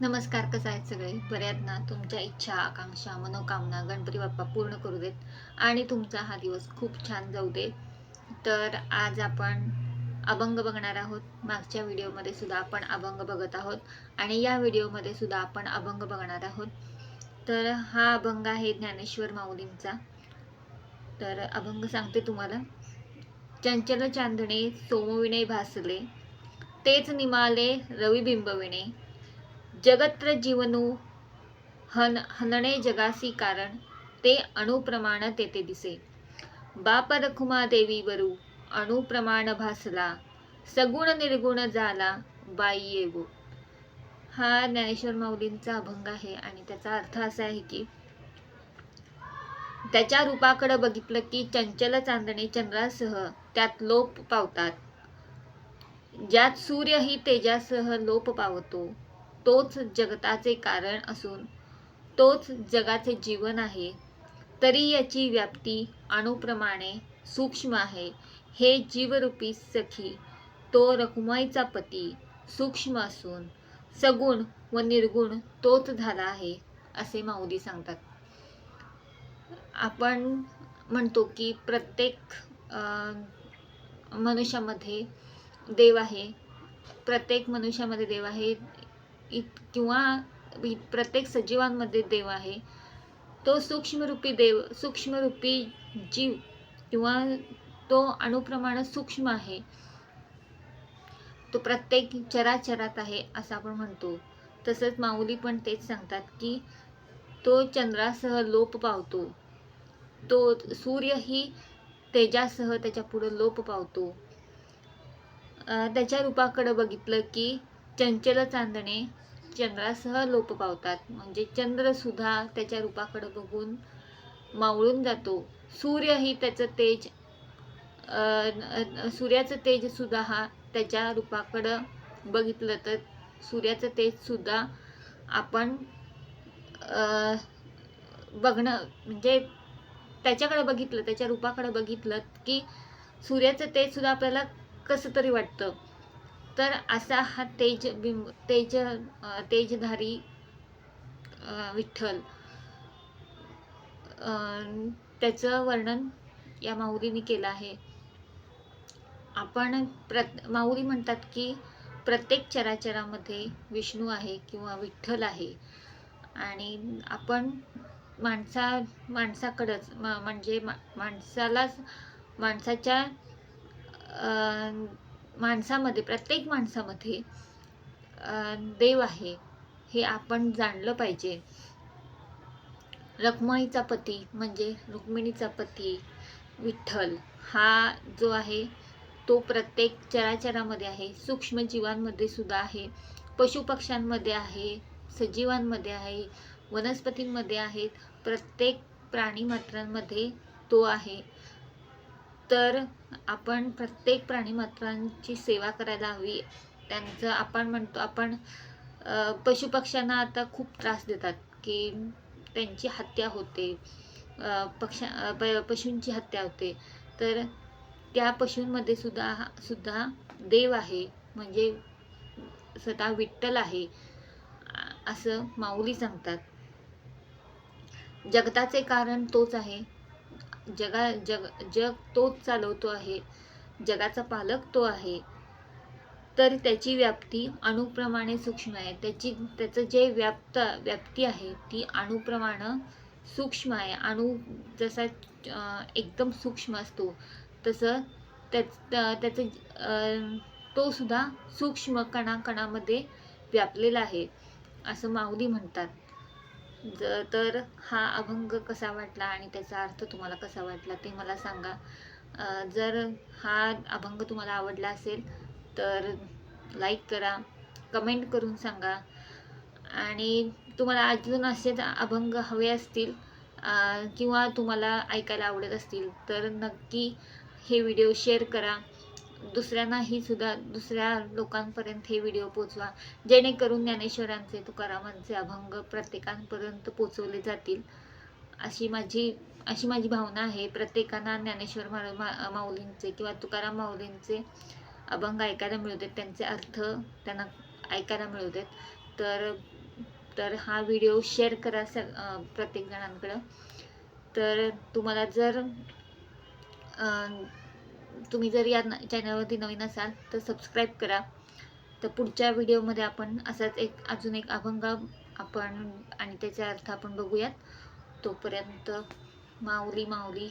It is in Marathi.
नमस्कार कसं आहेत सगळे? बऱ्यात ना? तुमच्या इच्छा आकांक्षा मनोकामना गणपती बाप्पा पूर्ण करू देत. आणि तुमचा हा दिवस खूप छान जाऊ दे. तर आज आपण अभंग बघणार आहोत. मागच्या व्हिडिओमध्ये सुद्धा आपण अभंग बघत आहोत. आणि या व्हिडिओमध्ये सुद्धा आपण अभंग बघणार आहोत. तर हा अभंग आहे ज्ञानेश्वर माऊलींचा. तर अभंग सांगते तुम्हाला. चंचल चांदणे सोमविणे भासले तेच निमाले रवी बिंबविणे. जगत्र जीवनू हन हनणे जगासी कारण ते अणुप्रमाण तेथे दिसे. बाप रखुमा देवी वरू अणुप्रमाण भासला सगुण निर्गुण झाला बाई येवो. हा ज्ञानेश्वर माऊलींचा अभंग आहे आणि त्याचा अर्थ असा आहे की त्याच्या रूपाकडे बघितलं की चंचल चांदणे चंद्रासह त्यात लोप पावतात. ज्यात सूर्यही तेजासह लोप पावतो. तोच जगताचे कारण असून तोच जगाचे जीवन आहे तरी याची व्याप्ती अणुप्रमाणे सूक्ष्म आहे. हे जीवरूपी सखी तो रखुमाईचा पती सूक्ष्म असून सगुण व निर्गुण तोच झाला आहे असे माऊली सांगतात. आपण म्हणतो की प्रत्येक मनुष्यामध्ये देव आहे. प्रत्येक मनुष्यामध्ये देव आहे. इत किंवा प्रत्येक सजीवांमध्ये देव आहे. तो सूक्ष्मरूपी देव सूक्ष्मरूपी जीव किंवा तो अणुप्रमाण सूक्ष्म आहे. तो प्रत्येक चराचरात आहे असं आपण म्हणतो. तसंच माऊली पण तेच सांगतात की तो चंद्रासह लोप पावतो. तो सूर्यही तेजासह त्याच्या पुढे लोप पावतो. त्याच्या रूपाकडे बघितलं की चंचल चांदणे चंद्रासह लोप पावतात. म्हणजे चंद्रसुद्धा त्याच्या रूपाकडे बघून मावळून जातो. सूर्यही त्याचं तेज सूर्याचं तेजसुद्धा हा त्याच्या रूपाकडं बघितलं तर सूर्याचं तेजसुद्धा आपण बघणं म्हणजे त्याच्याकडे बघितलं त्याच्या रूपाकडे बघितलं की सूर्याचं तेजसुद्धा आपल्याला कसं तरी वाटतं. तर असा हा तेज बिंब तेज तेजधारी विठ्ठल. त्याचं वर्णन या माऊलीने केलं आहे. आपण प्रत माऊली म्हणतात की प्रत्येक चराचरामध्ये विष्णू आहे किंवा विठ्ठल आहे. आणि आपण माणसा माणसाकडंच म्हणजे मा माणसालाच माणसाच्या माणसामध्ये प्रत्येक माणसामध्ये देव आहे हे आपण जाणलं पाहिजे. रखमाईचा पती म्हणजे रुक्मिणीचा पती विठ्ठल हा जो आहे तो प्रत्येक चराचरामध्ये आहे सूक्ष्म जीवांमध्ये सुद्धा आहे पशुपक्ष्यांमध्ये आहे सजीवांमध्ये आहे वनस्पतींमध्ये आहेत प्रत्येक प्राणीमात्रांमध्ये तो आहे. तर आपण प्रत्येक प्राणीमात्रांची सेवा करायला हवी. त्यांचं आपण म्हणतो आपण पशुपक्ष्यांना आता खूप त्रास देतात की त्यांची हत्या होते. पक्षा प- पशूंची हत्या होते. तर त्या पशूंमध्ये सुद्धा सुद्धा देव आहे. म्हणजे स्वतः विठ्ठल आहे असं माऊली सांगतात. जगताचे कारण तोच आहे. जगा जग जग तोच चालवतो आहे. जगाचा पालक तो आहे. तर त्याची व्याप्ती अणुप्रमाणे सूक्ष्म आहे. त्याची त्याचं जे व्याप्त व्याप्ती आहे ती अणुप्रमाणे सूक्ष्म आहे. अणु जसा एकदम सूक्ष्म असतो तसं त्याच त्या- त्याचं तो सुद्धा सूक्ष्म कणाकणामध्ये व्यापलेला आहे. असं माऊली म्हणतात. ज तर हा अभंग कसा वाटला आणि त्याचा अर्थ तुम्हाला कसा वाटला ते मला सांगा. जर हा अभंग तुम्हाला आवडला असेल तर लाईक करा कमेंट करून सांगा. आणि तुम्हाला अजून असेच अभंग हवे असतील किंवा तुम्हाला ऐकायला आवडत असतील तर नक्की हे व्हिडिओ शेअर करा. दुसऱ्यांनाही सुद्धा दुसऱ्या लोकांपर्यंत हे व्हिडिओ पोचवा जेणेकरून ज्ञानेश्वरांचे तुकारामांचे अभंग प्रत्येकांपर्यंत पोचवले जातील. अशी माझी अशी माझी भावना आहे. प्रत्येकांना ज्ञानेश्वर मा मा- माऊलींचे किंवा तुकाराम माऊलींचे अभंग ऐकायला मिळू देत. त्यांचे अर्थ त्यांना ऐकायला मिळू देत. तर तर हा व्हिडिओ शेअर करा स प्रत्येक जणांकडं. तर तुम्हाला जर तुम्ही जर या चॅनलवरती नवीन असाल तर सबस्क्राईब करा. तर पुढच्या व्हिडिओमध्ये आपण असाच एक अजून एक अभंग आपण आणि त्याचा अर्थ आपण बघूयात. तोपर्यंत माऊली माऊली.